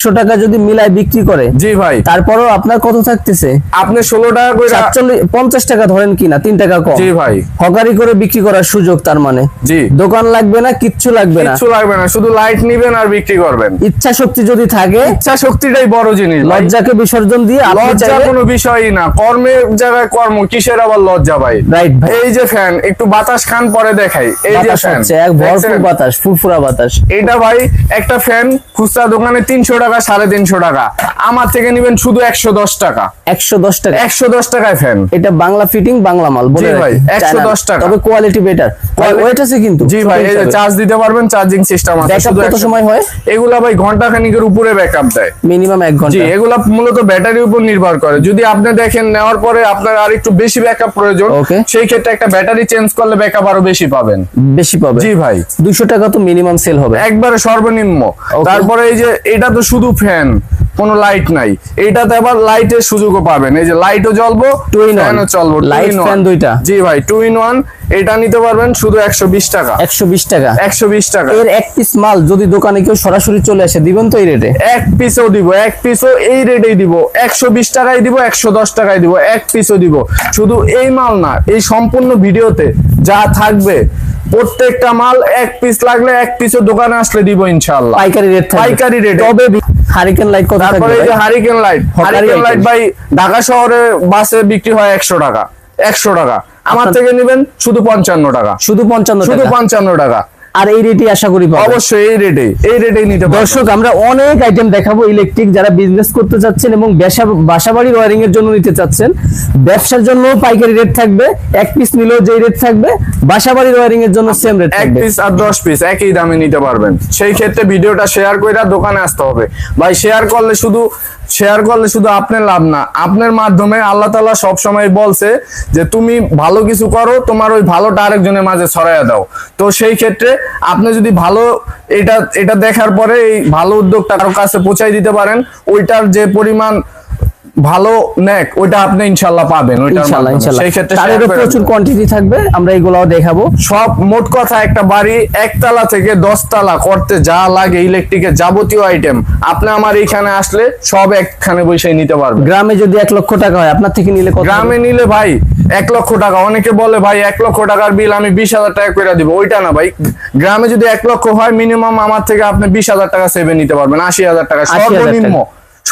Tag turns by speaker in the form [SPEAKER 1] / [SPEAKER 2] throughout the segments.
[SPEAKER 1] একশো টাকা যদি মিলায় বিক্রি করে
[SPEAKER 2] জি ভাই।
[SPEAKER 1] তারপরও আপনার কত থাকতেছে?
[SPEAKER 2] আপনি ষোলো টাকা করে
[SPEAKER 1] সাতচল্লিশ পঞ্চাশ টাকা ধরেন কিনা তিন টাকা কম।
[SPEAKER 2] জি ভাই।
[SPEAKER 1] হকারি করে বিক্রি করার সুযোগ তার মানে।
[SPEAKER 2] জি।
[SPEAKER 1] দোকান লাগবে না কিচ্ছু লাগবে না।
[SPEAKER 2] কিচ্ছু লাগবে না শুধু লাইট নিবেন আর বিক্রি করবেন।
[SPEAKER 1] ইচ্ছা শক্তি যদি থাকে
[SPEAKER 2] ইচ্ছা শক্তিটাই বড় জিনিস।
[SPEAKER 1] লজ্জাকে বিসর্জন দিয়ে
[SPEAKER 2] লজ্জা কোনো বিষয়ই না। কর্মের জায়গায় কর্ম কিসের আবার লজ্জা ভাই?
[SPEAKER 1] রাইট ভাই।
[SPEAKER 2] এই যে ফ্যান একটু বাতাস খান পরে দেখাই। এই যে ফ্যান
[SPEAKER 1] এক ভরপুর বাতাস ফুরফুরা বাতাস।
[SPEAKER 2] এটা ভাই একটা ফ্যান খুচরা দোকানে তিনশো টাকা সাড়ে তিনশো টাকা। আমার থেকে নিবেন শুধু একশো দশ টাকা।
[SPEAKER 1] একশো দশ টাকা।
[SPEAKER 2] একশো দশ টাকায় ফ্যান
[SPEAKER 1] এটা বাংলা ফিটিং বাংলা মাল বলে
[SPEAKER 2] ভাই। 110
[SPEAKER 1] চায়না।
[SPEAKER 2] টাকা।
[SPEAKER 1] তবে কোয়ালিটি বেটার ওয়েট আছে কিন্তু।
[SPEAKER 2] জি ভাই এই যে চার্জ দিতে পারবেন চার্জিং সিস্টেম আছে। শুধু
[SPEAKER 1] কত সময় হয়?
[SPEAKER 2] এগুলা ভাই ঘণ্টা খানিকের উপরে ব্যাকআপ দেয়।
[SPEAKER 1] মিনিমাম এক
[SPEAKER 2] জি এগুলা মূলত ব্যাটারির উপর নির্ভর করে। যদি আপনি দেখেন নেওয়ার পরে আপনার আর একটু বেশি ব্যাকআপ প্রয়োজন. সেই ক্ষেত্রে একটা ব্যাটারি চেঞ্জ করলে ব্যাকআপ আরও বেশি পাবেন।
[SPEAKER 1] বেশি পাবে
[SPEAKER 2] জি ভাই।
[SPEAKER 1] দুশো টাকা তো মিনিমাম সেল হবে।
[SPEAKER 2] একবারে সর্বনিম্ন। তারপরে এই যে এটা তো শুধু ফ্যান কোনো লাইট নাই। এইটাতে আবার লাইটের সুযোগও পাবেন। এই যে লাইটও জ্বলবো
[SPEAKER 1] টু ইন.
[SPEAKER 2] ফ্যানও চলবো one।
[SPEAKER 1] fan দুইটা।
[SPEAKER 2] জি ভাই টু ইন ওয়ান এটা নিতে পারবেন শুধু একশো বিশ টাকা।
[SPEAKER 1] একশো বিশ টাকা।
[SPEAKER 2] একশো বিশ টাকা।
[SPEAKER 1] এর এক পিস মাল যদি দোকানে কেউ সরাসরি চলে আসে দিবেন তো এই রেটে
[SPEAKER 2] এক পিসও দিব এক পিসও এই রেটেই দিব। একশো বিশ টাকায় দিব একশো দশ টাকায় দিব এক পিসও দিব। শুধু এই মাল না এই সম্পূর্ণ ভিডিওতে যা থাকবে প্রত্যেকটা মাল এক পিস লাগলে এক পিসও দোকানে আসলে দিব ইনশাল্লাহ
[SPEAKER 1] পাইকারি রেট
[SPEAKER 2] পাইকারি রেট।
[SPEAKER 1] তবে হারিকেন লাইট কত
[SPEAKER 2] তারপরে এই যে হারিকেন লাইট হারিকেন লাইট ভাই ঢাকা শহরে বাসে বিক্রি হয় একশো টাকা একশো টাকা। আমার থেকে নেবেন শুধু পঞ্চান্ন টাকা।
[SPEAKER 1] শুধু পঞ্চান্ন
[SPEAKER 2] শুধু পঞ্চান্ন টাকা।
[SPEAKER 1] আর এই রেটই আশা করি
[SPEAKER 2] অবশ্যই এই রেটে এই রেটেই নিতে
[SPEAKER 1] দর্শক আমরা অনেক আইটেম দেখাবো ইলেকট্রিক যারা বিজনেস করতে চাচ্ছেন এবং বাসা বাড়ির ওয়ারিং এর জন্য নিতে চাচ্ছেন। ব্যবসার জন্য পাইকারি রেট থাকবে এক পিস নিলেও যেই রেট থাকবে বাসা বাড়ির ওয়ারিং এর জন্য সেম রেট
[SPEAKER 2] এক পিস আর দশ পিস একই দামে নিতে পারবেন। সেই ক্ষেত্রে ভিডিওটা শেয়ার করে দোকানে আসতে হবে। ভাই শেয়ার করলে শুধু শেয়ার করলে শুধু আপনার লাভ না, আপনার মাধ্যমে আল্লাহ তালা সবসময় বলছে যে তুমি ভালো কিছু করো, তোমার ওই ভালোটা আরেকজনের মাঝে ছড়াইয়া দাও। তো সেই ক্ষেত্রে আপনি যদি ভালো এটা এটা দেখার পরে এই ভালো উদ্যোগটা কারও কাছে পৌঁছাই দিতে পারেন, ওইটার যে পরিমাণ ভালো নেক ওইটা আপনি ইনশাল্লাহ পাবেন মাধ্যমে।
[SPEAKER 1] ইনশাল্লাহ।
[SPEAKER 2] সেই ক্ষেত্রে share
[SPEAKER 1] প্রচুর কোয়ান্টিটি থাকবে আমরা এগুলাও দেখাবো।
[SPEAKER 2] সব মোট কথা একটা বাড়ি একতলা থেকে দশতলা করতে যা লাগে ইলেকট্রিকের যাবতীয় আইটেম আপনি আমার এখানে আসলে সব একখানে বসে নিতে পারবেন।
[SPEAKER 1] গ্রামে যদি এক লক্ষ টাকা হয় আপনার থেকে নিলে কত?
[SPEAKER 2] গ্রামে নিলে ভাই এক লক্ষ টাকা অনেকে বলে ভাই এক লক্ষ টাকার বিল আমি বিশ হাজার টাকা করে দিব ওইটা না ভাই। গ্রামে যদি এক লক্ষ হয় মিনিমাম আমার থেকে আপনি বিশ হাজার টাকা সেভে নিতে পারবেন আশি হাজার টাকা
[SPEAKER 1] 80,000 টাকা।
[SPEAKER 2] সর্বনিম্ন।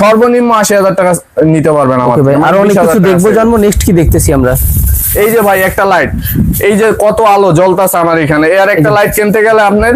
[SPEAKER 2] সর্বনিম্ন আশি হাজার টাকা নিতে পারবেন
[SPEAKER 1] ভাই। আরও অনেক কিছু দেখব জানব নেক্সট কি দেখতেছি আমরা?
[SPEAKER 2] এই যে ভাই একটা লাইট এই যে কত আলো জ্বলতাছে আমার এখানে। এর একটা লাইট কিনতে গেলে আপনার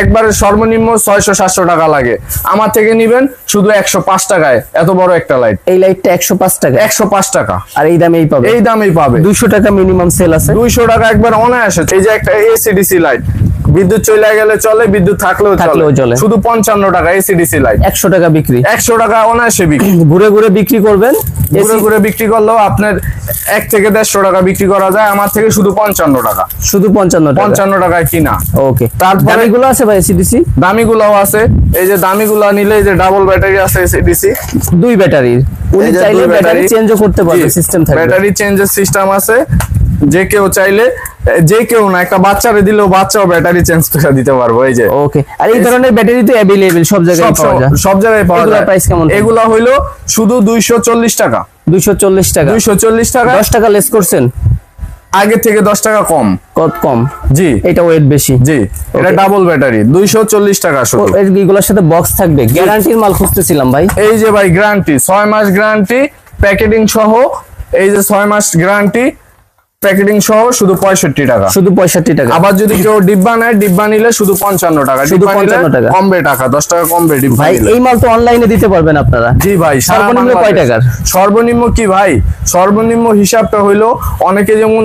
[SPEAKER 2] একবারে সর্বনিম্ন ছয়শো সাতশো টাকা লাগে। আমার থেকে নিবেন শুধু একশো পাঁচ টাকায়। এত বড় একটা লাইট
[SPEAKER 1] এই লাইটটা একশো পাঁচ টাকা
[SPEAKER 2] একশো পাঁচ টাকা।
[SPEAKER 1] আর এই দামেই পাবে?
[SPEAKER 2] এই দামেই পাবে।
[SPEAKER 1] দুইশো টাকা মিনিমাম সেল আছে।
[SPEAKER 2] দুইশো টাকা একবার অনায়াসে। এই যে একটা এসিডিসি লাইট বিদ্যুৎ চলে গেলে চলে বিদ্যুৎ থাকলেও
[SPEAKER 1] থাকলেও চলে।
[SPEAKER 2] শুধু পঞ্চান্ন টাকা এসিডিসি লাইট
[SPEAKER 1] একশো টাকা বিক্রি।
[SPEAKER 2] একশো টাকা অনায়াসে বিক্রি।
[SPEAKER 1] ঘুরে ঘুরে বিক্রি করবেন?
[SPEAKER 2] ঘুরে ঘুরে বিক্রি করলেও আপনার এক থেকে দেড়শো টাকা বিক্রি করা যায় আমার থেকে শুধু পঞ্চান্ন টাকা।
[SPEAKER 1] শুধু পঞ্চান্ন
[SPEAKER 2] পঞ্চান্ন টাকায় কিনা।
[SPEAKER 1] ওকে।
[SPEAKER 2] তারপরে-
[SPEAKER 1] দামিগুলো আছে ভাই সিডিসি
[SPEAKER 2] দামিগুলাও আছে। এই যে দামিগুলা নিলে এই যে ডাবল ব্যাটারি আছে এসিডিসি
[SPEAKER 1] দুই ব্যাটারির। উনি চাইলে ব্যাটারি চেঞ্জও করতে পারবে সিস্টেম থাকবে।
[SPEAKER 2] ব্যাটারি চেঞ্জের সিস্টেম আছে। যে কেউ চাইলে যে কেউ না একটা বাচ্চারে দিলেও বাচ্চাও ব্যাটারি চেঞ্জ করে দিতে পারব এই যে।
[SPEAKER 1] ওকে আর এই ধরনের ব্যাটারি তো অ্যাভেলেবেল সব জায়গায় পাওয়া যায়।
[SPEAKER 2] সব জায়গায় পাওয়া যায়।
[SPEAKER 1] প্রাইস কেমন?
[SPEAKER 2] এগুলা হইল শুধু দুইশো চল্লিশ টাকা।
[SPEAKER 1] দুইশো চল্লিশ টাকা।
[SPEAKER 2] দুইশো চল্লিশ টাকা।
[SPEAKER 1] দশ টাকা লেস করছেন?
[SPEAKER 2] আগে থেকে দশ টাকা কম।
[SPEAKER 1] কত কম?
[SPEAKER 2] জি।
[SPEAKER 1] এটা ওয়েট বেশি।
[SPEAKER 2] জি। এটা ডাবল ব্যাটারি দুইশো চল্লিশ টাকা
[SPEAKER 1] ও,
[SPEAKER 2] শুধু
[SPEAKER 1] এর এগুলোর সাথে বক্স থাকবে। গ্যারান্টির মাল খুঁজতেছিলাম ভাই।
[SPEAKER 2] এই যে ভাই গ্যারান্টি ছয় মাস গ্যারান্টি প্যাকেটিং সহ এই যে ছয় মাস গ্যারান্টি প্যাকেটিং সহ শুধু পঁয়ষট্টি টাকা।
[SPEAKER 1] শুধু পঁয়ষট্টি টাকা।
[SPEAKER 2] আবার যদি কেউ ডিব্বা নেয় ডিব্বা নিলে শুধু পঞ্চান্ন টাকা।
[SPEAKER 1] শুধু 55 টাকা।
[SPEAKER 2] কমবে টাকা দশ টাকা কমবে ডিব্বা
[SPEAKER 1] ভাই এই মাল তো অনলাইনে দিতে পারবেন আপনারা।
[SPEAKER 2] জি ভাই
[SPEAKER 1] সর্বনিম্ন কয়। টাকার?
[SPEAKER 2] সর্বনিম্ন কি ভাই? সর্বনিম্ন হিসাবটা হইল অনেকে যেমন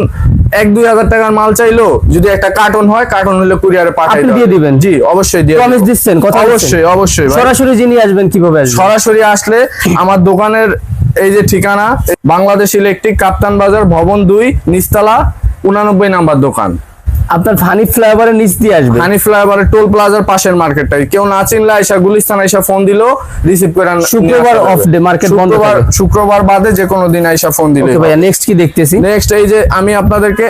[SPEAKER 2] এক দুই হাজার টাকার মাল চাইলো যদি একটা কার্টন হয় কার্টন হলে কুরিয়ারে পাঠাই দেওয়া
[SPEAKER 1] দিয়ে দিবেন?
[SPEAKER 2] জি অবশ্যই দিয়ে
[SPEAKER 1] প্রমিস দিচ্ছেন কথা
[SPEAKER 2] অবশ্যই অবশ্যই
[SPEAKER 1] সরাসরি যিনি আসবেন কীভাবে আসবেন?
[SPEAKER 2] সরাসরি আসলে আমার দোকানের এই যে ঠিকানা বাংলাদেশ ইলেকট্রিক কাপ্তান বাজার ভবন দুই নিস্তালা উনানব্বই নাম্বার দোকান।
[SPEAKER 1] আপনার ফানি ফ্লেভারের নিচ দিয়ে আসবে।
[SPEAKER 2] হানি ফ্লাইওভারের টোল প্লাজার পাশের মার্কেটটাই কেউ না চিনলে আইসা গুলিস্তান আইসা ফোন দিলো রিসিভ করে
[SPEAKER 1] শুক্রবার
[SPEAKER 2] আসা
[SPEAKER 1] off
[SPEAKER 2] যাবে।
[SPEAKER 1] বন্ধ
[SPEAKER 2] শুক্রবার। শুক্রবার বাদে যে কোনো দিন আইসা ফোন দিলে
[SPEAKER 1] ওকে ভাইয়া নেক্সট কি দেখতেছি?
[SPEAKER 2] নেক্সট এই যে আমি আপনাদেরকে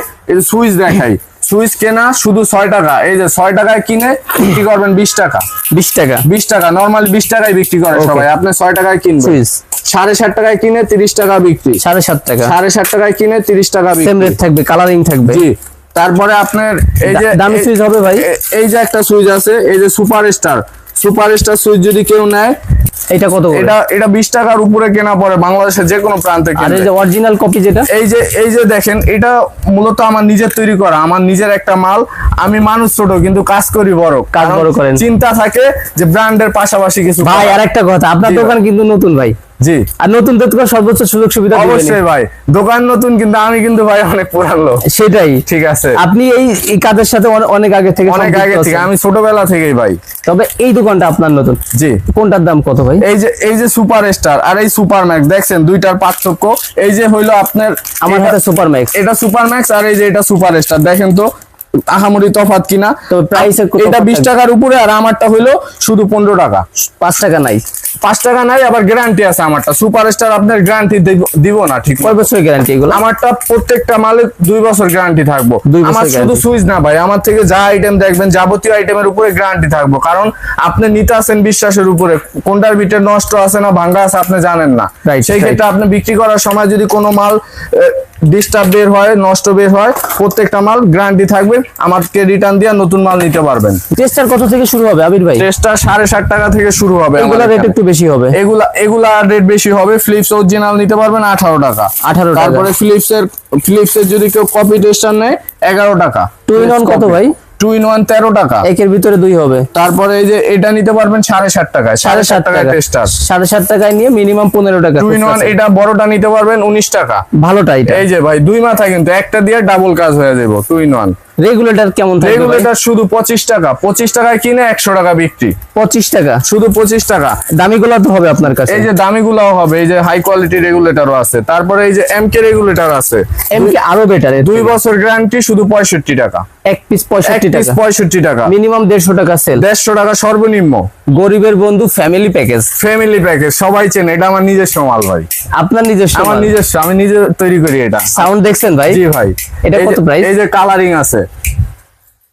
[SPEAKER 2] সুইচ দেখাই। সুইচ কেনা শুধু ছয় টাকা। এই যে ছয় টাকায় কিনে বিক্রি করবেন বিশ টাকা।
[SPEAKER 1] বিশ টাকা।
[SPEAKER 2] বিশ টাকা নর্মালি বিশ টাকায় বিক্রি করে সবাই। আপনি ছয় টাকায় কিনবেন।
[SPEAKER 1] সুইচ।
[SPEAKER 2] সাড়ে সাত টাকায় কিনে তিরিশ টাকা বিক্রি।
[SPEAKER 1] সাড়ে সাত টাকা।
[SPEAKER 2] সাড়ে সাত টাকায় কিনে তিরিশ টাকা
[SPEAKER 1] সেম
[SPEAKER 2] বিক্রি।
[SPEAKER 1] রেট থাকবে কালারিং থাকবে।
[SPEAKER 2] জি। তারপরে আপনার এই যে
[SPEAKER 1] দামি সুইচ হবে ভাই?
[SPEAKER 2] এই যে একটা সুইচ আছে এই যে super star super star switch যদি কেউ নেয়
[SPEAKER 1] এটা কত
[SPEAKER 2] এটা এটা বিশ টাকার উপরে কেনা পড়ে বাংলাদেশের যে কোনো প্রান্তে
[SPEAKER 1] আর এই যে অরিজিনাল কপি যেটা?
[SPEAKER 2] এই যে এই যে দেখেন এটা মূলত আমার নিজের তৈরি করা আমার নিজের একটা মাল। আমি মানুষ ছোট কিন্তু কাজ করি বড়।
[SPEAKER 1] কাজ বড় করেন।
[SPEAKER 2] চিন্তা থাকে যে ব্র্যান্ডের পাশাপাশি কিছু
[SPEAKER 1] ভাই। আর একটা কথা আপনার দোকান কিন্তু নতুন ভাই।
[SPEAKER 2] জি।
[SPEAKER 1] আর নতুন তো সর্বোচ্চ সুযোগ সুবিধা
[SPEAKER 2] অবশ্যই ভাই। দোকান নতুন কিন্তু আমি কিন্তু ভাই অনেক পুরান। লোক
[SPEAKER 1] সেটাই।
[SPEAKER 2] ঠিক আছে।
[SPEAKER 1] আপনি এই এই কাজের সাথে অনেক আগে থেকে
[SPEAKER 2] অনেক আগে থেকে। আমি ছোটবেলা থেকেই ভাই।
[SPEAKER 1] তবে এই দোকানটা আপনার নতুন।
[SPEAKER 2] জি।
[SPEAKER 1] কোনটার দাম কত ভাই?
[SPEAKER 2] এই যে এই যে সুপার স্টার আর এই সুপার ম্যাক্স দেখছেন দুইটার পার্থক্য। এই যে হইল আপনার
[SPEAKER 1] আমার হাতে সুপার ম্যাক্স
[SPEAKER 2] এটা সুপার ম্যাক্স আর এই যে এটা সুপার স্টার দেখেন তো আহামরি তফাৎ কিনা?
[SPEAKER 1] price
[SPEAKER 2] এটা বিশ টাকার উপরে আর আমারটা হইল শুধু পনেরো টাকা।
[SPEAKER 1] পাঁচ টাকা নাই।
[SPEAKER 2] পাঁচ টাকা নাই আবার গ্যারান্টি আছে আমারটা। সুপার স্টার আপনার গ্যারান্টি দিব না ঠিক
[SPEAKER 1] কয় বছরের গ্যারান্টি এগুলো?
[SPEAKER 2] আমারটা প্রত্যেকটা মালে দুই বছর গ্যারান্টি থাকব।
[SPEAKER 1] বছর
[SPEAKER 2] আমার শুধু সুইচ না ভাই আমার থেকে যা আইটেম দেখবেন যাবতীয় আইটেমের উপরে গ্যারান্টি থাকব। কারণ আপনি নিতে আসেন বিশ্বাসের উপরে। কোনটার ভিতরে নষ্ট আছে না ভাঙ্গা আছে আপনি জানেন না। সেই ক্ষেত্রে আপনি বিক্রি করার সময় যদি কোনো মাল ডিস্টার্ব বের হয় নষ্ট বের হয় প্রত্যেকটা মাল গ্যারান্টি থাকবে আমাকে রিটার্ন দিয়ে নতুন মাল নিতে পারবেন।
[SPEAKER 1] টেস্টার কত থেকে শুরু হবে আবির ভাই?
[SPEAKER 2] টেস্টার সাড়ে ষাট টাকা থেকে শুরু হবে
[SPEAKER 1] এগুলা রেট একটু বেশি হবে।
[SPEAKER 2] এগুলা এগুলা রেট বেশি হবে ফ্লিপস অরিজিনাল নিতে পারবেন আঠারো টাকা।
[SPEAKER 1] 18 টাকা।
[SPEAKER 2] তারপরে ফ্লিপসের এর ফ্লিপস এর যদি কেউ কপি টেস্টার নেয় এগারো টাকা।
[SPEAKER 1] টু ইন ওয়ান কত ভাই?
[SPEAKER 2] টু ইন ওয়ান তেরো টাকা।
[SPEAKER 1] একের ভিতরে দুই হবে।
[SPEAKER 2] তারপরে এই যে এটা নিতে পারবেন সাড়ে সাত টাকায়। সাড়ে সাত টাকায় টেস্টার
[SPEAKER 1] সাড়ে সাত টাকায় নিয়ে মিনিমাম পনেরো টাকা
[SPEAKER 2] টু ইন ওয়ান এটা বড়টা নিতে পারবেন উনিশ টাকা।
[SPEAKER 1] ভালোটা
[SPEAKER 2] এই যে ভাই দুই মাথা কিন্তু একটা দিয়ে ডাবল কাজ হয়ে যাব টু ইন ওয়ান
[SPEAKER 1] রেগুলেটর কেমন থাকবে
[SPEAKER 2] রেগুলেটর শুধু পঁচিশ টাকা। পঁচিশ টাকায় কিনে একশো টাকা বিক্রি।
[SPEAKER 1] পঁচিশ টাকা?
[SPEAKER 2] শুধু পঁচিশ টাকা।
[SPEAKER 1] দামিগুলো তো হবে আপনার কাছে।
[SPEAKER 2] এই যে দামিগুলাও হবে এই যে হাই কোয়ালিটি রেগুলেটরও আছে। তারপরে এই যে এমকে রেগুলেটর আছে।
[SPEAKER 1] এমকি আরও বেটার
[SPEAKER 2] দুই বছর গ্যারান্টি শুধু পঁয়ষট্টি টাকা।
[SPEAKER 1] এক পিস
[SPEAKER 2] এক
[SPEAKER 1] পঁয়ষট্টি
[SPEAKER 2] পিস
[SPEAKER 1] টাকা।
[SPEAKER 2] পঁয়ষট্টি টাকা।
[SPEAKER 1] মিনিমাম দেড়শো টাকা সেল
[SPEAKER 2] দেড়শো টাকা সর্বনিম্ন।
[SPEAKER 1] গরিবের বন্ধু ফ্যামিলি প্যাকেজ
[SPEAKER 2] ফ্যামিলি প্যাকেজ সবাই চেনে। এটা আমার নিজস্ব মাল ভাই।
[SPEAKER 1] আপনার নিজস্ব
[SPEAKER 2] আমার। নিজস্ব আমি নিজে তৈরি করি এটা।
[SPEAKER 1] সাউন্ড দেখছেন ভাই?
[SPEAKER 2] জি ভাই।
[SPEAKER 1] এটা কত price?
[SPEAKER 2] এই যে কালারিং আছে।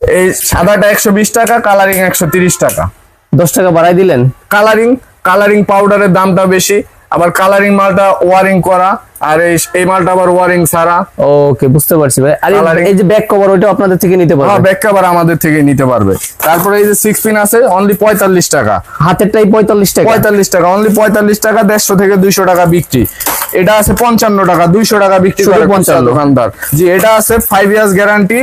[SPEAKER 2] এই সাদাটা একশো বিশ টাকা কালারিং একশো তিরিশ টাকা।
[SPEAKER 1] দশ টাকা বাড়াই দিলেন?
[SPEAKER 2] কালারিং কালারিং পাউডারের দামটা বেশি আবার কালারিং মালটা ওয়ারিং করা আর এই এই মালটা আবার ওয়ারিং ছাড়া।
[SPEAKER 1] ওকে বুঝতে পারছি ভাই। আর এই- যে ব্যাক কভার ওইটা আপনাদের থেকে নিতে
[SPEAKER 2] হ্যাঁ
[SPEAKER 1] পারবেন
[SPEAKER 2] ব্যাক কভার আমাদের থেকে নিতে পারবে। তারপরে এই যে সিক্স পিন আছে অনলি পঁয়তাল্লিশ টাকা।
[SPEAKER 1] হাতেরটাই পঁয়তাল্লিশ টাকা?
[SPEAKER 2] পঁয়তাল্লিশ টাকা অনলি পঁয়তাল্লিশ টাকা দেড়শো থেকে দুইশো টাকা বিক্রি। এটা আছে পঞ্চান্ন টাকা দুইশো টাকা বিক্রি করে
[SPEAKER 1] 55
[SPEAKER 2] পঞ্চান্ন। দোকানদার। জি এটা আছে ফাইভ ইয়ার্স গ্যারান্টি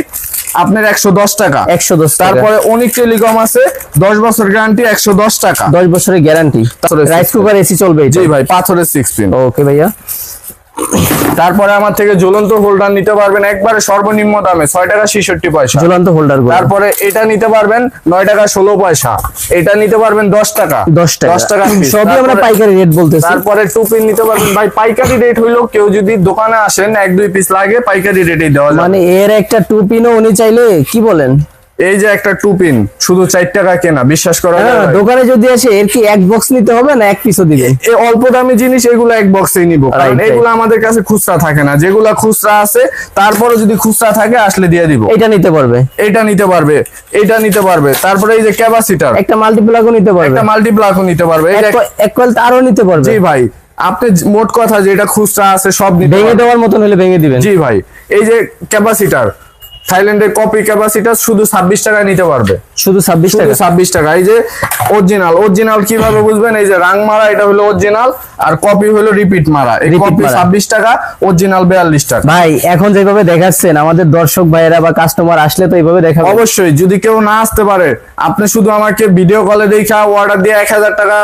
[SPEAKER 2] আপনার একশো দশ টাকা।
[SPEAKER 1] একশো দশ
[SPEAKER 2] তারপরে অনেক টেলিকম আছে দশ বছর গ্যারান্টি একশো দশ টাকা।
[SPEAKER 1] দশ বছরের গ্যারান্টি রাইস কুকার এসি চলবে
[SPEAKER 2] জি ভাই পাথরের সিক্স পিন
[SPEAKER 1] ওকে ভাইয়া।
[SPEAKER 2] তারপরে আমার থেকে ঝুলন্ত হোল্ডার নিতে পারবেন একবারে সর্বনিম্ন দামে ছয় টাকা ছেষট্টি পয়সা।
[SPEAKER 1] ঝুলন্ত হোল্ডার
[SPEAKER 2] তারপরে এটা নিতে পারবেন নয় টাকা ষোলো পয়সা। এটা নিতে পারবেন দশ টাকা।
[SPEAKER 1] দশ টাকা।
[SPEAKER 2] দশ টাকা
[SPEAKER 1] সবই আমরা পাইকারি রেট বলতেছি।
[SPEAKER 2] তারপরে টু পিন নিতে পারবেন। ভাই পাইকারি রেট হইল কেউ যদি দোকানে আসেন এক দুই পিস লাগে পাইকারি রেটেই দেওয়া
[SPEAKER 1] মানে এর একটা টু পিনও উনি চাইলে কি বলেন?
[SPEAKER 2] এই যে একটা টু পিন শুধু চার টাকা কেনা বিশ্বাস করা যায়
[SPEAKER 1] হ্যাঁ, দোকানে যদি আসে এর কি এক বক্স নিতে হবে না এক পিসও দিবেন
[SPEAKER 2] এই অল্প দামি জিনিস এগুলো এক বক্সেই নিব কারণ. এগুলো আমাদের কাছে খুচরা থাকে না। যেগুলা খুচরা আছে তারপরে যদি খুচরা থাকে আসলে দিয়ে দিব।
[SPEAKER 1] এটা নিতে পারবে।
[SPEAKER 2] এটা নিতে পারবে এটা নিতে পারবে। তারপরে এই যে ক্যাপাসিটার
[SPEAKER 1] একটা মাল্টিপ্লাগও নিতে পারবে।
[SPEAKER 2] একটা মাল্টিপ্লাকও নিতে পারবে।
[SPEAKER 1] এক কয়েল আরও নিতে পারবে।
[SPEAKER 2] জি ভাই আপনি মোট কথা যেটা খুচরা আছে সব
[SPEAKER 1] ভেঙে দেওয়ার মতন হলে ভেঙে দিবেন।
[SPEAKER 2] জি ভাই এই যে ক্যাপাসিটার থাইল্যান্ডের কপি ক্যাপাসিটার শুধু ছাব্বিশ টাকায় নিতে পারবে।
[SPEAKER 1] শুধু ছাব্বিশ টাকা
[SPEAKER 2] ছাব্বিশ টাকা। এই যে অরিজিনাল অরিজিনাল কীভাবে বুঝবেন? এই যে রাং মারা এটা হলো অরিজিনাল আর কপি হলো রিপিট মারা। এই কপি ছাব্বিশ টাকা অরিজিনাল বিয়াল্লিশ টাকা।
[SPEAKER 1] ভাই এখন যেভাবে দেখাচ্ছেন আমাদের দর্শক ভাইয়েরা বা কাস্টমার আসলে তো এইভাবে দেখাবে।
[SPEAKER 2] অবশ্যই যদি কেউ না আসতে পারে আপনি শুধু আমাকে ভিডিও কলে দেখা অর্ডার দিয়ে এক হাজার টাকা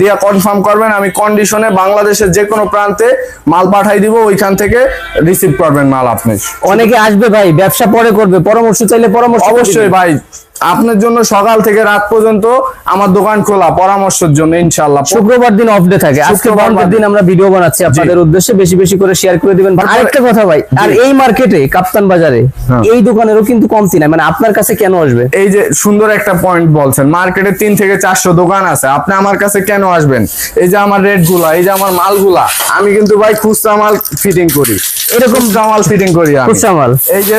[SPEAKER 2] দিয়ে কনফার্ম করবেন আমি কন্ডিশনে বাংলাদেশের যে কোনো প্রান্তে মাল পাঠাই দিব ওইখান থেকে রিসিভ করবেন মাল আপনি।
[SPEAKER 1] অনেকে আসবে ভাই ব্যবসা পরে করবে পরামর্শ চাইলে পরামর্শ
[SPEAKER 2] অবশ্যই ভাই। আপনার জন্য সকাল থেকে রাত পর্যন্ত আমার দোকান খোলা পরামর্শের জন্য ইনশাল্লাহ
[SPEAKER 1] শুক্রবার দিন অফ ডে থাকে। আজকে বন্ধের দিন। আমরা ভিডিও বানাচ্ছি আপনাদের উদ্দেশ্যে। বেশি বেশি করে শেয়ার করে দিবেন। আরেকটা কথা ভাই আর এই মার্কেটে কাপ্তান বাজারে
[SPEAKER 2] হ্যাঁ।
[SPEAKER 1] এই দোকানেরও কিন্তু কমতি নাই। মানে আপনার কাছে কেন আসবে?
[SPEAKER 2] এই যে সুন্দর একটা পয়েন্ট বলছেন মার্কেটে তিন থেকে চারশো দোকান আছে। আপনি আমার কাছে কেন আসবেন? এই যে আমার রেটগুলা এই যে আমার মালগুলা আমি কিন্তু ভাই খুচরা মাল ফিটিং করি। এরকম মাল ফিটিং করি
[SPEAKER 1] খুচরা মাল।
[SPEAKER 2] এই যে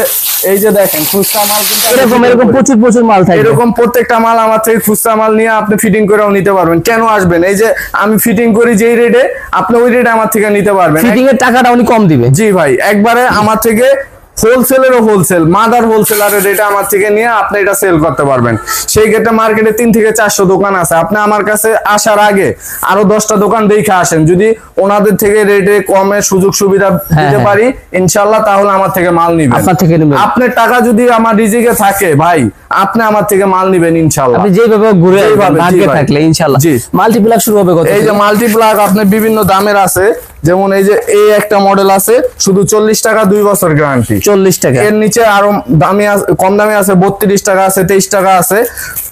[SPEAKER 2] এই যে দেখেন খুচরা মাল কিন্তু
[SPEAKER 1] এরকম এরকম প্রচুর প্রচুর মাল থাকে
[SPEAKER 2] এরকম প্রত্যেকটা মাল আমার থেকে খুচরা মাল নিয়ে আপনি ফিটিং করেও নিতে পারবেন। কেন আসবেন? এই যে আমি ফিটিং করি যেই রেটে আপনি ওই রেটে আমার থেকে নিতে পারবেন।
[SPEAKER 1] ফিটিং এর টাকাটা উনি কম দিবে।
[SPEAKER 2] জি ভাই একবারে আমার থেকে হোলসেলেরও হোলসেল মাদার হোলসেলারের এটা আমার থেকে নিয়ে আপনি এটা সেল করতে পারবেন। সেই ক্ষেত্রে মার্কেটে তিন থেকে চারশো দোকান আছে। আপনি আমার কাছে আসার আগে আরও দশটা দোকান দেখে আসেন। যদি ওনাদের থেকে রেটে কমে সুযোগ সুবিধা দিতে
[SPEAKER 1] হ্যাঁ।
[SPEAKER 2] পারি ইনশাল্লাহ তাহলে আমার থেকে মাল নিবেন।
[SPEAKER 1] আপনার থেকে নেবেন।
[SPEAKER 2] আপনার টাকা যদি আমার রিজিকে থাকে ভাই আপনি আমার থেকে মাল নিবেন ইনশাল্লাহ
[SPEAKER 1] আপনি যেভাবে ঘুরে ভাগ্যে থাকলে ইনশাল্লাহ
[SPEAKER 2] জি।
[SPEAKER 1] মাল্টিপ্লাক শুরু হবে
[SPEAKER 2] এই যে? মাল্টিপ্লাক আপনার বিভিন্ন দামের আছে যেমন এই যে এই একটা মডেল আছে শুধু চল্লিশ টাকা দুই বছর গ্যারান্টি
[SPEAKER 1] চল্লিশ টাকা।
[SPEAKER 2] এর নিচে আরও দামি কম দামি আছে বত্রিশ টাকা আছে তেইশ টাকা আছে।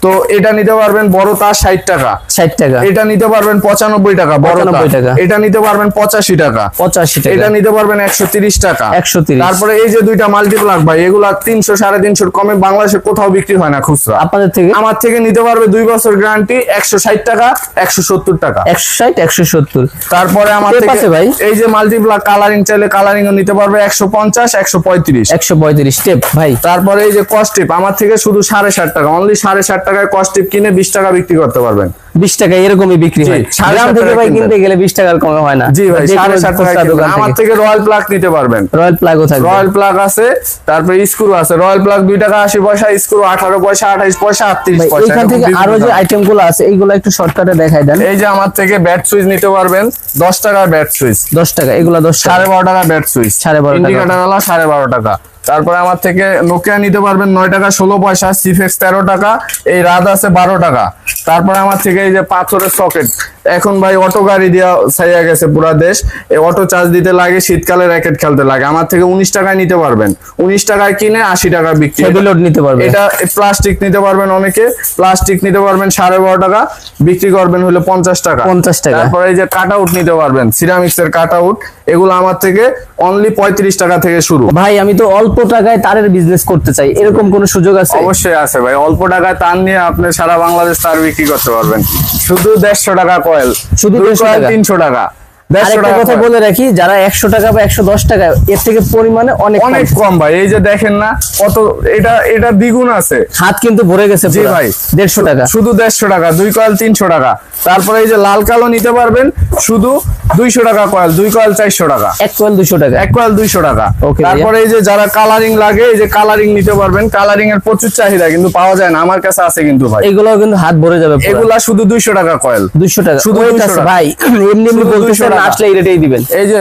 [SPEAKER 2] তো এটা নিতে পারবেন বড় তার ষাট টাকা।
[SPEAKER 1] ষাট টাকা।
[SPEAKER 2] এটা নিতে পারবেন পঁচানব্বই টাকা বড়
[SPEAKER 1] 95 টাকা।
[SPEAKER 2] এটা নিতে পারবেন পঁচাশি টাকা।
[SPEAKER 1] পঁচাশি টাকা।
[SPEAKER 2] এটা নিতে পারবেন একশো তিরিশ টাকা।
[SPEAKER 1] 130
[SPEAKER 2] তারপরে এই যে দুইটা মাল্টিপ্লাক ভাই এগুলা তিনশো সাড়ে তিনশোর কমে বাংলাদেশে কোথাও বিক্রি হয় না খুচরা।
[SPEAKER 1] আপনাদের থেকে?
[SPEAKER 2] আমার থেকে নিতে পারবে দুই বছর গ্যারান্টি একশো ষাট টাকা একশো সত্তর টাকা।
[SPEAKER 1] একশো ষাট একশো সত্তর।
[SPEAKER 2] তারপরে আমার থেকে
[SPEAKER 1] ভাই?
[SPEAKER 2] এই যে মাল্টিপ্লাক কালারিং চাইলে কালারিং নিতে পারবে একশো পঞ্চাশ একশো পঁয়ত্রিশ।
[SPEAKER 1] একশো পঁয়ত্রিশ। স্টেপ ভাই।
[SPEAKER 2] তারপরে এই যে কস্টিপ আমার থেকে শুধু সাড়ে ষাট টাকা অনলি সাড়ে ষাট টাকায় কস্টিপ কিনে বিশ টাকা বিক্রি করতে পারবেন।
[SPEAKER 1] বিশ টাকা এরকমই বিক্রি হয়। গ্রাম থেকে ভাই কিনতে গেলে বিশ টাকার কমে হয় না।
[SPEAKER 2] জি ভাই সাড়ে টাকা
[SPEAKER 1] দোকান
[SPEAKER 2] আমার
[SPEAKER 1] থেকে
[SPEAKER 2] রয়্যাল প্লাগ নিতে পারবেন।
[SPEAKER 1] রয়্যাল প্লাগও থাকবে।
[SPEAKER 2] রয়্যাল প্লাগ আছে তারপরে স্ক্রু আছে। রয়্যাল প্লাগ দুই টাকা আশি পয়সা স্ক্রু আঠারো পয়সা আঠাইশ পয়সা আটত্রিশ পয়সা
[SPEAKER 1] এইখান থেকে আরও যে। আইটেমগুলো আছে এইগুলো একটু শর্টকাটে দেখাই দেন।
[SPEAKER 2] এই যে আমার থেকে ব্যাট সুইচ নিতে পারবেন। দশ টাকার ব্যাট সুইচ
[SPEAKER 1] দশ টাকা এগুলো দশ টাকা।
[SPEAKER 2] সাড়ে বারো টাকা ব্যাট সুইচ
[SPEAKER 1] সাড়ে বারো টাকা।
[SPEAKER 2] সাড়ে বারো টাকা। তারপরে আমার থেকে নোকিয়া নিতে পারবেন নয় টাকা ষোলো পয়সা সিফেক্স তেরো টাকা এই রাত আছে বারো টাকা। তারপরে আমার থেকে এই যে পাথরের সকেট এখন ভাই অটো গাড়ি দেওয়া ছাইয়া গেছে পুরা দেশ। এই অটো চার্জ দিতে লাগে শীতকালে র্যাকেট খেলতে লাগে। আমার থেকে উনিশ টাকায় নিতে পারবেন। উনিশ টাকায় কিনে আশি টাকা বিক্রি
[SPEAKER 1] লোড নিতে পারবে
[SPEAKER 2] এটা প্লাস্টিক নিতে পারবেন অনেকে। প্লাস্টিক নিতে পারবেন সাড়ে বারো টাকা বিক্রি করবেন হলে পঞ্চাশ টাকা।
[SPEAKER 1] 50 টাকা।
[SPEAKER 2] তারপরে এই যে কাট আউট নিতে পারবেন সিরামিক্স এর কাট আউট এগুলো আমার থেকে অনলি পঁয়ত্রিশ টাকা থেকে শুরু।
[SPEAKER 1] ভাই আমি তো অল্প টাকায় তারের বিজনেস করতে চাই। এরকম কোন সুযোগ আছে?
[SPEAKER 2] অবশ্যই আছে ভাই। অল্প টাকায় তার নিয়ে আপনি সারা বাংলাদেশ তার বিক্রি করতে পারবেন। শুধু দেড়শো টাকা কয়েল
[SPEAKER 1] শুধু
[SPEAKER 2] দুই
[SPEAKER 1] 150
[SPEAKER 2] কয়েল
[SPEAKER 1] টাকা? আরেকটা কথা বলে রাখি যারা একশো টাকা বা একশো দশ টাকা এর থেকে পরিমাণে অনেক
[SPEAKER 2] অনেক কম ভাই এই যে দেখেন না কত এটা এটা দ্বিগুণ আছে।
[SPEAKER 1] হাত কিন্তু ভরে গেছে
[SPEAKER 2] জি ভাই।
[SPEAKER 1] দেড়শো টাকা।
[SPEAKER 2] শুধু দেড়শো টাকা দুই কয়েল তিনশো টাকা। তারপরে এই যে লাল কালো নিতে পারবেন শুধু দুইশো টাকা কয়েল দুই কয়েল চারশো টাকা।
[SPEAKER 1] এক কোয়েল দুশো টাকা।
[SPEAKER 2] এক কয়েল দুইশো টাকা। তারপরে এই যে যারা কালারিং লাগে এই যে কালারিং নিতে পারবেন কালারিং এর প্রচুর চাহিদা কিন্তু পাওয়া যায় না আমার কাছে আছে কিন্তু ভাই।
[SPEAKER 1] এগুলো কিন্তু হাত ভরে যাবে
[SPEAKER 2] এগুলা শুধু দুইশো টাকা কয়েল।
[SPEAKER 1] দুইশো টাকা।
[SPEAKER 2] শুধু
[SPEAKER 1] Wait
[SPEAKER 2] 200
[SPEAKER 1] আছে
[SPEAKER 2] টাকা।
[SPEAKER 1] ভাই এমনি এমনি
[SPEAKER 2] শুধু 200
[SPEAKER 1] বলতেছেন
[SPEAKER 2] টাকা।
[SPEAKER 1] আসলে এই রেটেই দিবেন।
[SPEAKER 2] এই যে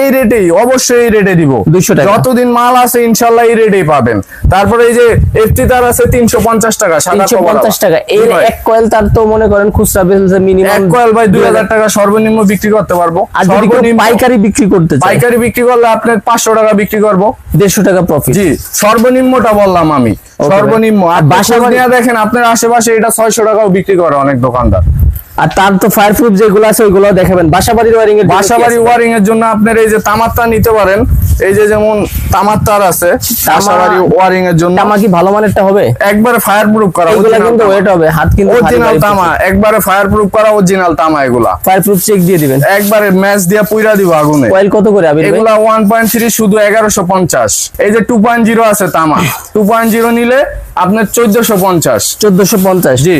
[SPEAKER 2] এই রেটেই অবশ্যই এই রেটে দিব।
[SPEAKER 1] 200 টাকা।
[SPEAKER 2] যতদিন মাল আছে এই রেটেই পাবেন। তারপরে এই যে এফটি তার আছে তিনশো পঞ্চাশ টাকা সাদা।
[SPEAKER 1] টাকা। এর এক কয়েল তার তো মনে করেন খুচরা বেচে মিনিমাম
[SPEAKER 2] এক কয়েল ভাই দুই হাজার টাকা সর্বনিম্ন বিক্রি করতে পারব।
[SPEAKER 1] আর যদি পাইকারি বিক্রি করতে
[SPEAKER 2] পাইকারি বিক্রি করলে আপনার পাঁচশো টাকা বিক্রি করব।
[SPEAKER 1] দেড়শো টাকা প্রফিট
[SPEAKER 2] জি সর্বনিম্নটা বললাম আমি। সর্বনিম্ন। আর বাসা দেখেন আপনার আশেপাশে এটা ছয়শো টাকাও বিক্রি করে অনেক দোকানদার।
[SPEAKER 1] আর তার তো ফায়ার প্রুফ যেগুলো আছে ওইগুলো দেখাবেন। বাসা বাড়ির ওয়ারিং এর
[SPEAKER 2] বাসা বাড়ি ওয়ারিং এর জন্য আপনার এই যে তামাত্তা নিতে পারেন। এই যে যেমন তামার তার আছে বাসা বাড়ি ওয়ারিং এর জন্য।
[SPEAKER 1] তামা কি ভালো মানেরটা হবে?
[SPEAKER 2] একবারে ফায়ার প্রুফ করা
[SPEAKER 1] এগুলো কিন্তু ওয়েট হবে হাত কিন্তু
[SPEAKER 2] অরিজিনাল তামা একবারে ফায়ার প্রুফ করা অরিজিনাল তামা এগুলা।
[SPEAKER 1] ফায়ার প্রুফ চেক দিয়ে দিবেন।
[SPEAKER 2] একবারে ম্যাচ দিয়া পুইরা দিব আগুনে।
[SPEAKER 1] কয়েল কত করে আবির
[SPEAKER 2] এগুলা ওয়ান পয়েন্ট থ্রি শুধু এগারোশো পঞ্চাশ। এই যে টু পয়েন্ট জিরো আছে তামা। টু পয়েন্ট জিরো নিলে আপনার চোদ্দশো পঞ্চাশ।
[SPEAKER 1] চোদ্দশো পঞ্চাশ।
[SPEAKER 2] জি।